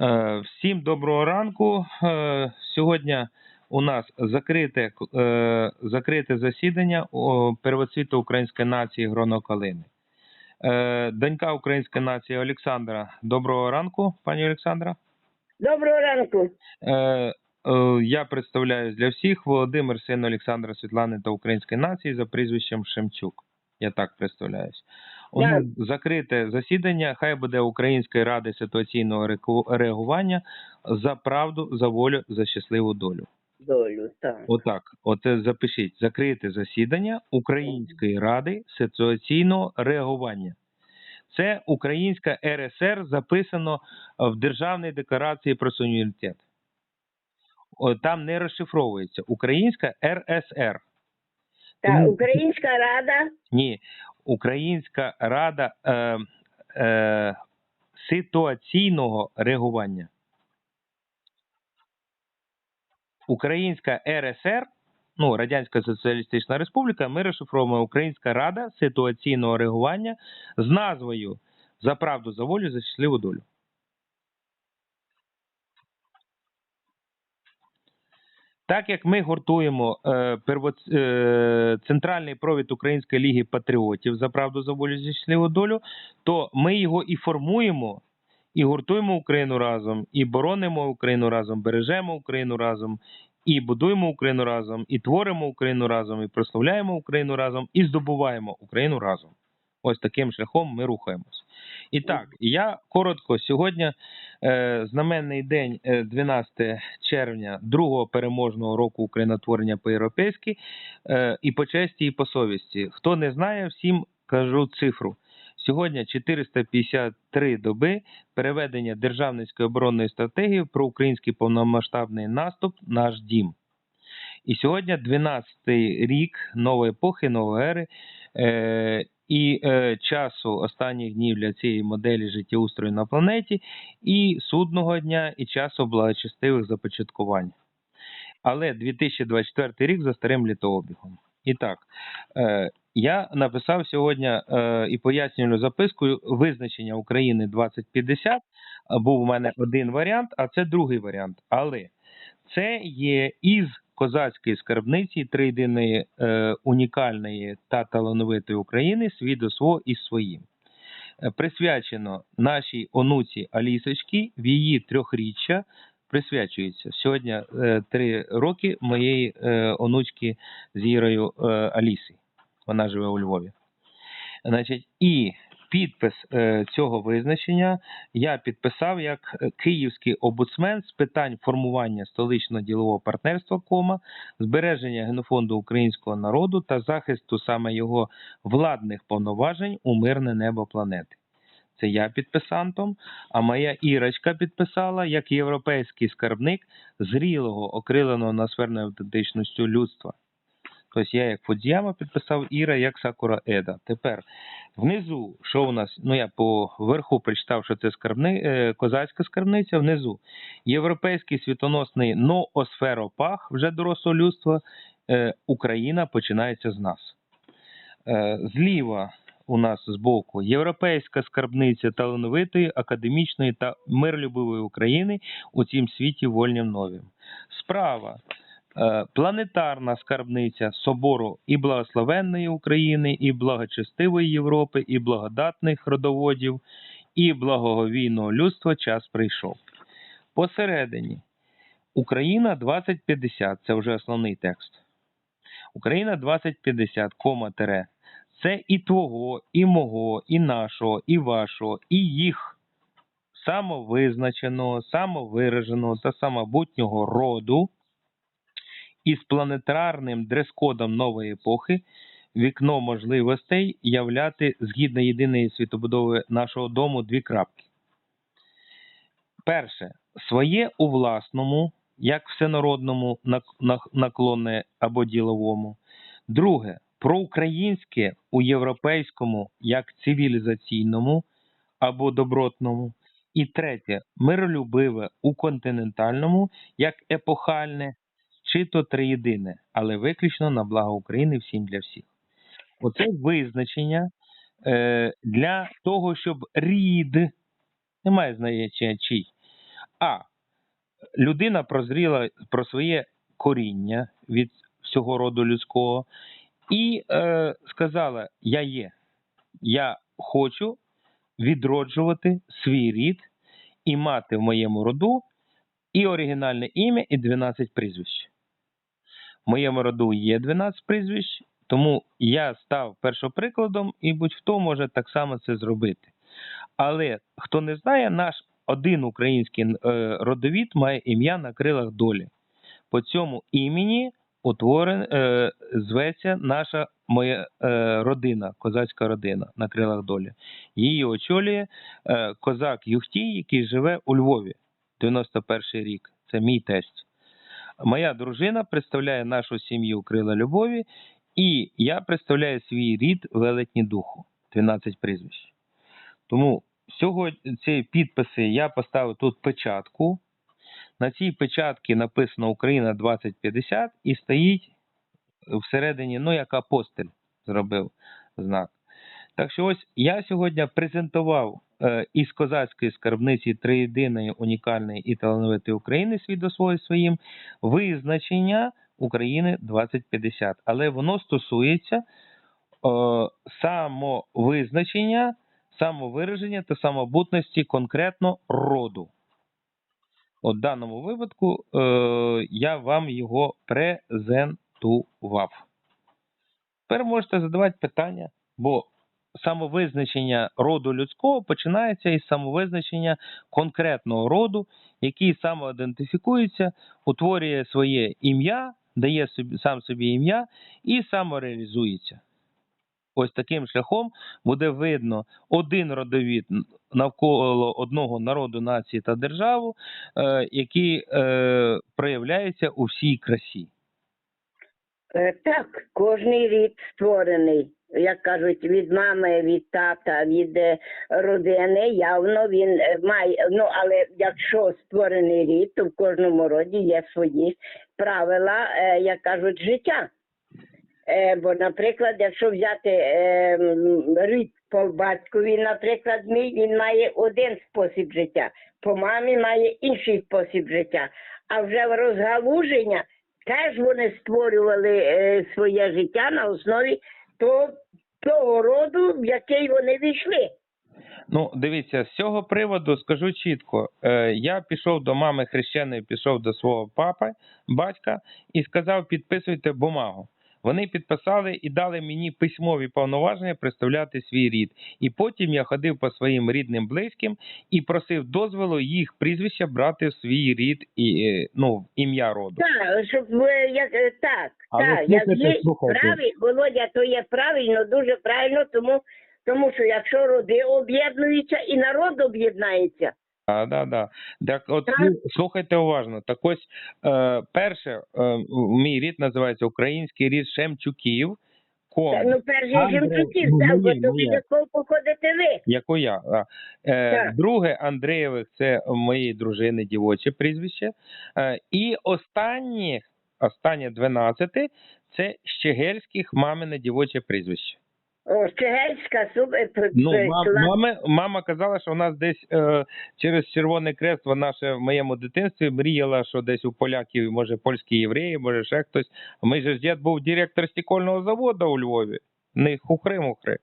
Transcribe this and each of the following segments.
Е, Всім доброго ранку. Е, Сьогодні у нас закрите, е, закрите засідання первоцвіту української нації Гроно Калини. Е, Донька української нації Олександра. Доброго ранку, пані Олександра. Доброго ранку. Я представляюсь для всіх Володимир, син Олександра Світлани та української нації за прізвищем Шемчук. Я так представляюсь. У закрите засідання. Хай буде Української ради ситуаційного реагування за правду, за волю, за щасливу долю. Долю, так. Отак, оце запишіть. Закрите засідання Української ради ситуаційного реагування. Це Українська РСР записано в Державній декларації про суверенітет. Там не розшифровується. Українська РСР. Так, Українська Рада, Ні, Українська Рада е, е, ситуаційного реагування. Українська РСР, ну, Радянська Соціалістична Республіка, ми розшифровуємо Українська Рада ситуаційного реагування з назвою За правду, за волю, за щасливу долю. Так як ми гуртуємо е, перво, е, центральний провід Української ліги патріотів за правду за волю за щасливу долю, то ми його і формуємо, і гуртуємо Україну разом, і боронимо Україну разом, бережемо Україну разом, і будуємо Україну разом, і творимо Україну разом, і прославляємо Україну разом, і здобуваємо Україну разом. Ось таким шляхом ми рухаємось. І так, я коротко сьогодні е, знаменний день, е, 12 червня, другого переможного року українотворення по-європейськи, е, і по честі, і по совісті. Хто не знає, всім кажу цифру. Сьогодні 453 доби переведення державницької оборонної стратегії про український повномасштабний наступ наш дім. І сьогодні 12-й рік нової епохи, нової ери. Е, і е, часу останніх днів для цієї моделі життєустрою на планеті, і судного дня, і часу благочестивих започаткувань. Але 2024 рік за старим літообігом. І так, е, я написав сьогодні е, і пояснювальну записку визначення України 2050. Е, Був у мене один варіант, а це другий варіант. Але це є із козацької скарбниці триєдиної е, унікальної та талановитої України свого і своїм. Е, Присвячено нашій онуці Алісочці в її трьохріччя. Присвячується сьогодні е, три роки моєї е, онучки з Ірою е, Аліси. Вона живе у Львові. Значить, і підпис е, цього визначення я підписав як е, київський омбудсмен з питань формування столичного ділового партнерства, кома, збереження генофонду українського народу та захисту саме його владних повноважень у мирне небо планети. Це я підписантом, а моя Ірочка підписала як європейський скарбник зрілого, окриленого насферною автентичністю людства. Тобто я як Фудзіяма підписав Іра як Сакура Еда. Тепер внизу, що у нас, ну я по верху прочитав, що це скарбни, е, козацька скарбниця, внизу європейський світоносний ноосферопах вже дорослого людства. Е, Україна починається з нас. Е, зліва у нас збоку європейська скарбниця талановитої, академічної та миролюбивої України у цім світі вольнім новім. Справа планетарна скарбниця собору і благословенної України, і благочестивої Європи, і благодатних родоводів, і благоговійного людства час прийшов. Посередині Україна 2050 це вже основний текст. Україна 2050, кома тере. Це і твого, і мого, і нашого, і вашого, і їх самовизначеного, самовираженого та самобутнього роду із планетарним дрес-кодом нової епохи вікно можливостей являти згідно єдиної світобудови нашого дому дві крапки. Перше, своє у власному, як всенародному нак- нак- наклонне або діловому. Друге, проукраїнське у європейському, як цивілізаційному або добротному. І третє, миролюбиве у континентальному, як епохальне, чи то триєдине, але виключно на благо України всім для всіх. Оце визначення е, для того, щоб рід, немає значення чий, А. Людина прозріла про своє коріння від всього роду людського і е, сказала: Я є, я хочу відроджувати свій рід і мати в моєму роду і оригінальне ім'я, і 12 прізвищ. В моєму роду є 12 прізвищ, тому я став першоприкладом, і будь-хто може так само це зробити. Але хто не знає, наш один український е, родовід має ім'я на крилах долі. По цьому імені утворен, е, зветься наша моя е, родина, козацька родина на крилах долі. Її очолює козак Юхтій, який живе у Львові 91 рік. Це мій тесть. Моя дружина представляє нашу сім'ю Крила Любові, і я представляю свій рід велетні духу 12 прізвищ. Тому сьогодні ці підписи я поставив тут печатку. На цій печатці написано Україна 2050 і стоїть всередині, ну, як апостиль зробив знак. Так що ось я сьогодні презентував із козацької скарбниці триєдиної унікальної і талановитої України свідоцтво своїм визначення України 2050. Але воно стосується е, самовизначення, самовираження та самобутності конкретно роду. От в даному випадку е, я вам його презентував. Тепер можете задавати питання, бо самовизначення роду людського починається із самовизначення конкретного роду, який самоідентифікується, утворює своє ім'я, дає собі, сам собі ім'я і самореалізується. Ось таким шляхом буде видно один родовід навколо одного народу, нації та державу, е, який е, проявляється у всій красі. Е, Так, кожний рід створений, як кажуть, від мами, від тата, від е, родини. Явно він е, має. Ну але якщо створений рід, то в кожному роді є свої правила, е, як кажуть, життя. Бо, наприклад, якщо взяти рід по батькові, наприклад, мій, він має один спосіб життя, по мамі має інший спосіб життя. А вже в розгалуження теж вони створювали своє життя на основі того, того роду, в який вони війшли. Ну, дивіться, з цього приводу скажу чітко. Е, я пішов до мами хрещеної, пішов до свого папи, батька, і сказав: підписуйте бумагу. Вони підписали і дали мені письмові повноваження представляти свій рід. І потім я ходив по своїм рідним близьким і просив дозволу їх прізвища брати в свій рід і е, ну, ім'я роду. Так, щоб як е, так, так, як є правильно, Володя, то є правильно, дуже правильно, тому, тому що якщо роди об'єднуються і народ об'єднається. А, да, да. Так, от Так. слухайте уважно. Так ось е, перше, е, мій рід називається Український рід Шемчуків. Ком. Та, Ну, перші Андре, жемчуків, ну, так, бо то від якого походите ви. Як у я. А. Е, Так. друге Андрієвих це моєї дружини дівоче прізвище. Е, і останнє, останнє 12 це Щегельських мамине дівоче прізвище. О, Щегельська суб... е, Ну, мам, мами, мама казала, що у нас десь е, через Червоний Крест вона ще в моєму дитинстві мріяла, що десь у поляків, може, польські євреї, може ще хтось. Ми ж дід був директор стекольного заводу у Львові. Не хухри-мухри.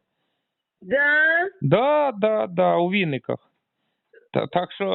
Да. Да, да, да, у Вінниках. Та, так що.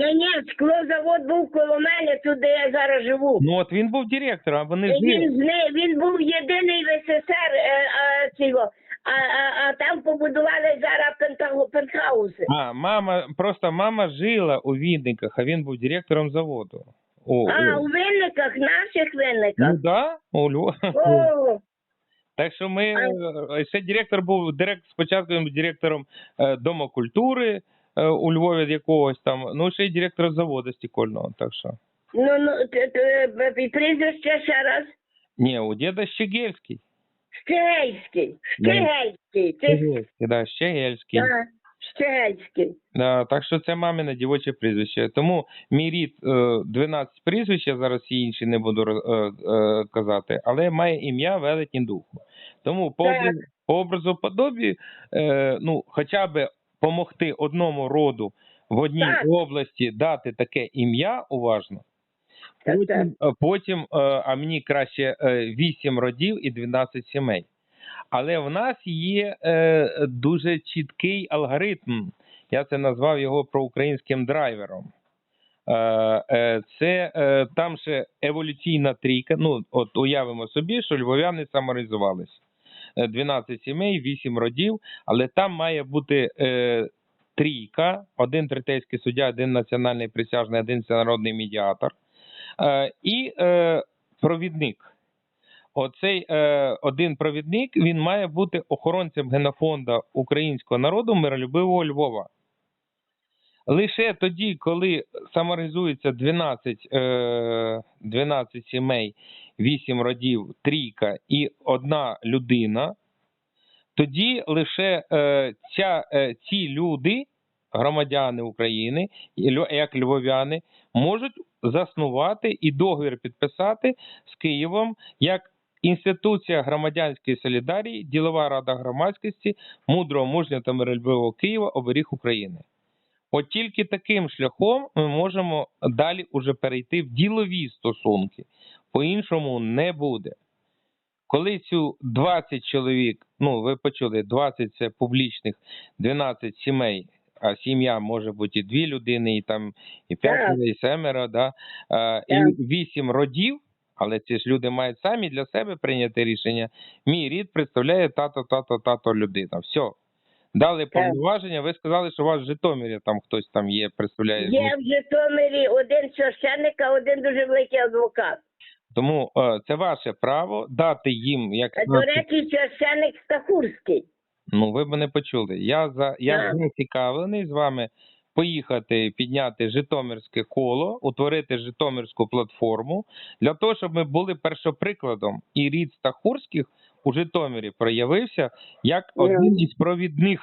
е, Ні, ні, склозавод був коло мене, тут, де я зараз живу. Ну от він був директором, а вони І ж Він, з не- він був єдиний в СССР, е, а, цього, а, а, а там побудували зараз пентаго- пентхауси. А, мама, просто мама жила у Вінниках, а він був директором заводу. О, А, о. у винниках, наших Ну винниках. да, у Львові. О, Так що ми А- е, ще директор був директ, спочатку він був директором е, Дому культури е, у Львові якогось там, ну ще й директор заводу стекольного. Так що. ну, ну, т- т- б- прізвище ще раз. Ні, у діда Щегельський. Щегельський. Ну. Щегельський. Це да, Щегельський. Щегельський. Да, так що це мамине дівоче прізвище. Тому мій рід е, 12 прізвищ, я зараз всі інші не буду е, е, казати, але має ім'я велетні духу. Тому по, Так. образу, по образу подобі, е, ну, хоча б помогти одному роду в одній Так. області дати таке ім'я уважно. Потім, е, потім е, а мені краще е, 8 родів і 12 сімей. Але в нас є е, дуже чіткий алгоритм. Я це назвав його проукраїнським драйвером. Е, е, Це е, там ще еволюційна трійка. Ну, от уявимо собі, що львов'яни саморизувались. Е, 12 сімей, 8 родів, але там має бути е, трійка: один третейський суддя, один національний присяжний, один всенародний медіатор е, і е, провідник. Оцей е, один провідник він має бути охоронцем генофонду українського народу миролюбивого Львова. Лише тоді, коли саморизується 12, е, 12 сімей, 8 родів, трійка і одна людина, тоді лише е, ця, е, ці люди, громадяни України, як львов'яни, можуть заснувати і договір підписати з Києвом як інституція громадянської солідарії, ділова рада громадськості, мудрого, мужнього та миролюбивого Києва, оберіг України. От тільки таким шляхом ми можемо далі уже перейти в ділові стосунки. По-іншому не буде. Коли цю 20 чоловік, ну ви почули, 20 це публічних, 12 сімей, а сім'я може бути і дві людини, і там і п'ятеро, Так. і семеро, да, Так. і вісім родів, але ці ж люди мають самі для себе прийняти рішення. Мій рід представляє тато, тато, тато людина. Все. Дали повноваження. Ви сказали, що у вас в Житомирі там хтось там є, представляє. Є в Житомирі один священник, а один дуже великий адвокат. Тому е, це ваше право дати їм як До речі, священник Стахурський. Ну, ви мене почули. Я за я зацікавлений з вами поїхати підняти Житомирське коло, утворити Житомирську платформу для того, щоб ми були першоприкладом. І рід Стахурських у Житомирі проявився як Ну. один із провідних.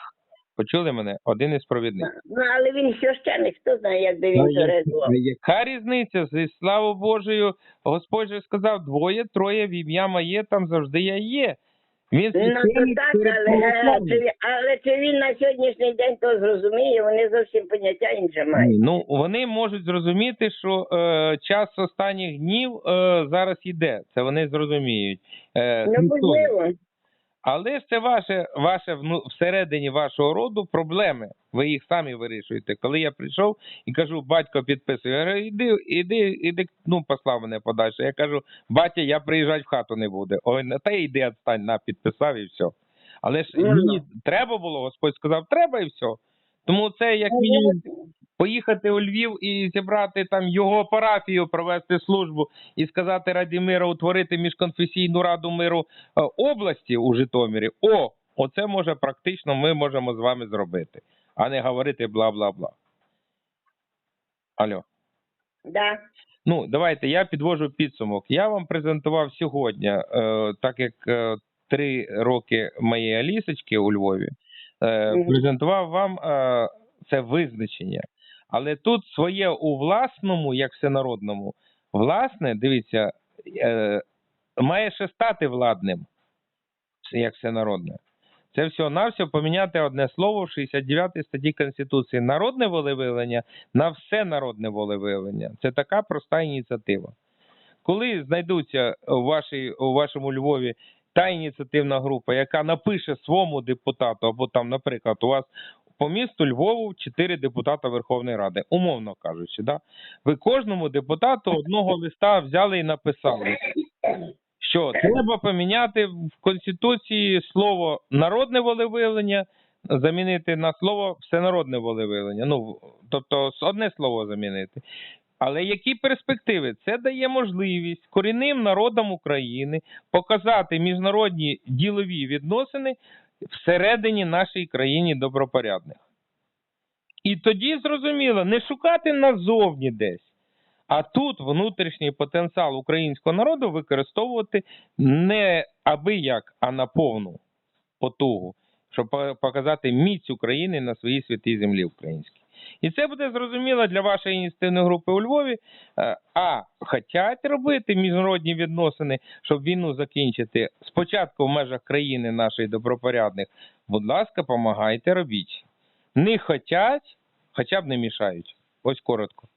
Почули мене? Один із провідних. Ну, але він священник, хто знає, як би Ну, він я- це. Яка різниця? Зі славу Божою, Господь же сказав, двоє, троє в ім'я моє, там завжди я є. Він Ну, то так, але, чи, але чи він на сьогоднішній день то зрозуміє, вони зовсім поняття інше мають. Ну вони можуть зрозуміти, що е, час останніх днів е, зараз йде. Це вони зрозуміють. Е, Ну, можливо. Але ж це ваше, ваше всередині вашого роду проблеми. Ви їх самі вирішуєте. Коли я прийшов і кажу, батько підписує, я кажу, іди, іди, іди, ну послав мене подальше. Я кажу, батя, я приїжджати в хату не буду. Ой, та те йди, відстань, на підписав і все. Але ж Ну, мені треба було, Господь сказав, треба і все. Тому це як Ну, мінімум поїхати у Львів і зібрати там його парафію, провести службу і сказати Раді миру утворити міжконфесійну раду миру е, області у Житомирі. О, оце може практично ми можемо з вами зробити, а не говорити бла бла бла. Алло. Да. Ну, давайте я підвожу підсумок. Я вам презентував сьогодні, е, так як е, три роки моєї Алісочки у Львові, е. Презентував вам е, це визначення. Але тут своє у власному, як всенародному, власне, дивіться, е, має ще стати владним, як всенародне. Це все на все поміняти одне слово в 69 статті Конституції. Народне волевиявлення на все народне волевиявлення. Це така проста ініціатива. Коли знайдуться у, вашій, у вашому Львові та ініціативна група, яка напише своєму депутату, або там, наприклад, у вас по місту Львову чотири депутата Верховної Ради, умовно кажучи, да? ви кожному депутату одного листа взяли і написали, що треба поміняти в Конституції слово народне волевиявлення, замінити на слово всенародне волевиявлення. Ну, тобто одне слово замінити. Але які перспективи? Це дає можливість корінним народам України показати міжнародні ділові відносини всередині нашої країни добропорядних. І тоді зрозуміло, не шукати назовні десь, а тут внутрішній потенціал українського народу використовувати не аби як, а на повну потугу, щоб показати міць України на своїй святій землі українській. І це буде зрозуміло для вашої ініціативної групи у Львові. Е, А хочуть робити міжнародні відносини, щоб війну закінчити спочатку в межах країни нашої добропорядних. Будь ласка, помагайте, робіть. Не хотять, хоча б не мішають. Ось коротко.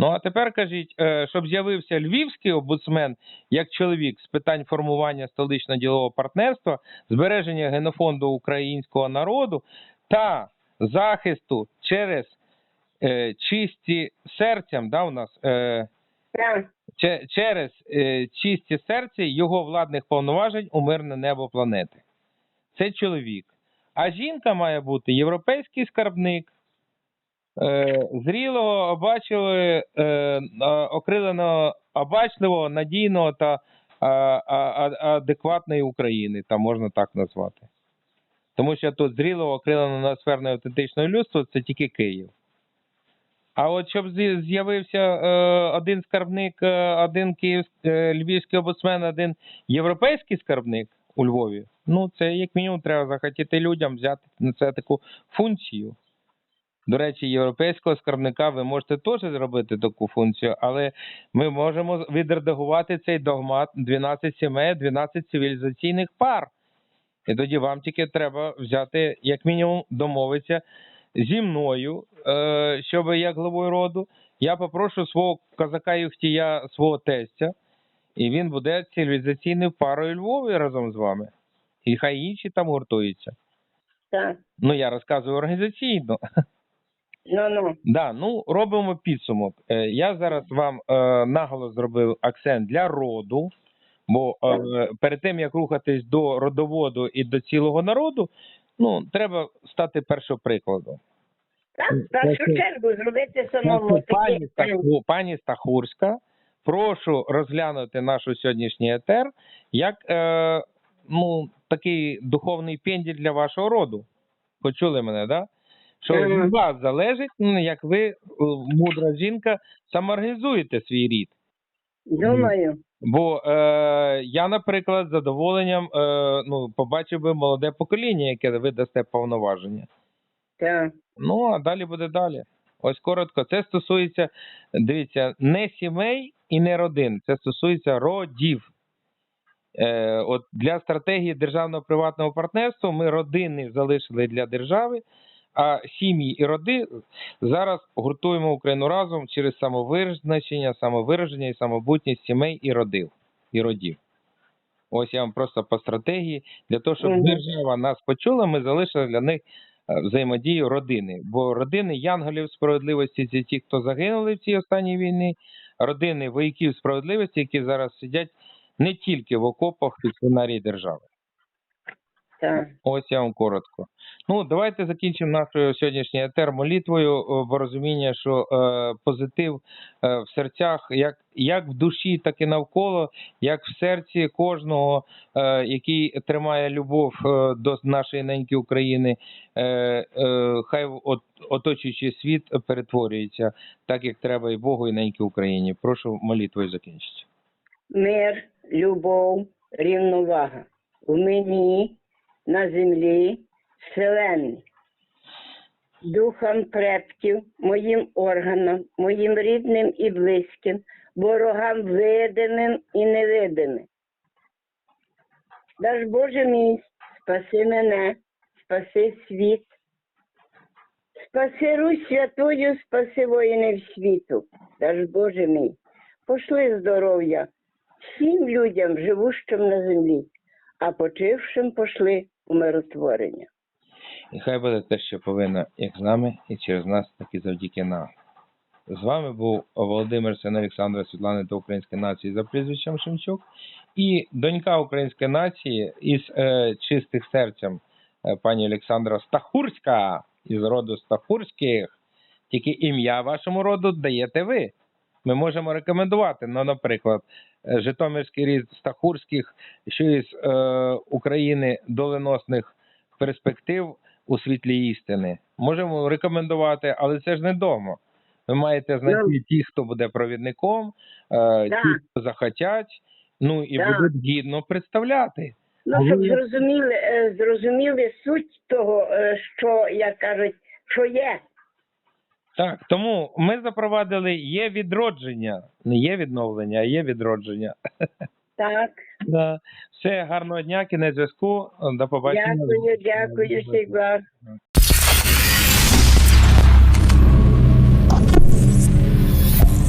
Ну а тепер кажіть, е, щоб з'явився львівський омбудсмен як чоловік з питань формування столично-ділового партнерства, збереження генофонду українського народу та захисту через е, чисті серцям, да, у нас е, че- через е, чисті серця його владних повноважень у мирне небо планети. Це чоловік. А жінка має бути європейський скарбник, е, зрілого, обачливого, е, окриленого, обачливого, надійного та адекватної України, там можна так назвати. Тому що тут зрілого, окриленого ноосферне автентичного людство це тільки Київ. А от щоб з'явився е, один скарбник, е, один київський, е, львівський обосмен, один європейський скарбник у Львові, ну це як мінімум треба захотіти людям взяти на це таку функцію. До речі, європейського скарбника ви можете теж зробити таку функцію, але ми можемо відредагувати цей догмат 12 сімей, 12 цивілізаційних пар. І тоді вам тільки треба взяти, як мінімум, домовитися зі мною, е, щоб як главою роду, я попрошу свого козака Юхтія, свого тестя, і він буде цивілізаційною парою Львові разом з вами. І хай інші там гуртуються. Так. Ну, я розказую організаційно. Ну ну. Да, ну робимо підсумок. Е, Я зараз вам е, наголос зробив акцент для роду, бо е, перед тим як рухатись до родоводу і до цілого народу, ну треба стати першоприкладом. Так, в першу чергу зробити Так самому що, пані. Стаху, пані Стахурська, прошу розглянути нашу сьогоднішній етер як е, ну, такий духовний пенділь для вашого роду. Почули мене, да? Що Мгм. від вас залежить, ну, як ви, е, мудра жінка, самоорганізуєте свій рід. Думаю. Бо е, я, наприклад, з задоволенням е, ну, побачив би молоде покоління, яке ви дасте повноваження. Так. Ну, а далі буде далі. Ось коротко. Це стосується, дивіться, не сімей і не родин. Це стосується родів. Е, от для стратегії державного приватного партнерства ми родини залишили для держави, а сім'ї і роди зараз гуртуємо Україну разом через самовизначення, самовираження і самобутність сімей і родів. І родів. Ось я вам просто по стратегії для того, щоб держава нас почула, ми залишили для них е, взаємодію родини. Бо родини янголів справедливості це ті, хто загинули в цій останній війні, родини вояків справедливості, які зараз сидять не тільки в окопах під сценарії держави. Так. Ось я вам коротко. Ну, давайте закінчимо нашу сьогоднішній етер молитвою, бо розуміння, що е, позитив е, в серцях, як, як в душі, так і навколо, як в серці кожного, е, який тримає любов е, до нашої неньки України, е, е, хай от, оточуючий світ перетворюється так, як треба і Богу, і неньки Україні. Прошу молитвою закінчити. Мир, любов, рівновага. В мені, на землі, вселенні. Духам предків, моїм органам, моїм рідним і близьким, ворогам видимим і невидимим. Даж Боже мій, спаси мене, спаси світ, спаси Русь святою, спаси воїнів світу. Даж Боже мій, пошли здоров'я всім людям, живущим на землі, а почившим пошли у миротворення. І хай буде те, що повинно, як з нами, і через нас, так і завдяки нам. З вами був Володимир син Олександра Світлани та Української нації за прізвищем Шемчук і донька української нації із е, чистих серцем е, пані Олександра Стахурська із роду Стахурських. Тільки ім'я вашому роду даєте ви. Ми можемо рекомендувати, ну, наприклад, е, Житомирський рід Стахурських, що із е, України доленосних перспектив у світлі істини. Можемо рекомендувати, але це ж не дома. Ви маєте знайти ті, хто буде провідником, е, ті, хто захотять, ну і будуть гідно представляти. Ну, щоб зрозуміли, е, зрозуміли суть того, е, що, як кажуть, що є. Так, тому ми запровадили є відродження, не є відновлення, а є відродження. Так, Да. Все, гарного дня, кінець зв'язку. До побачення. дякую, дякую, Сігвар.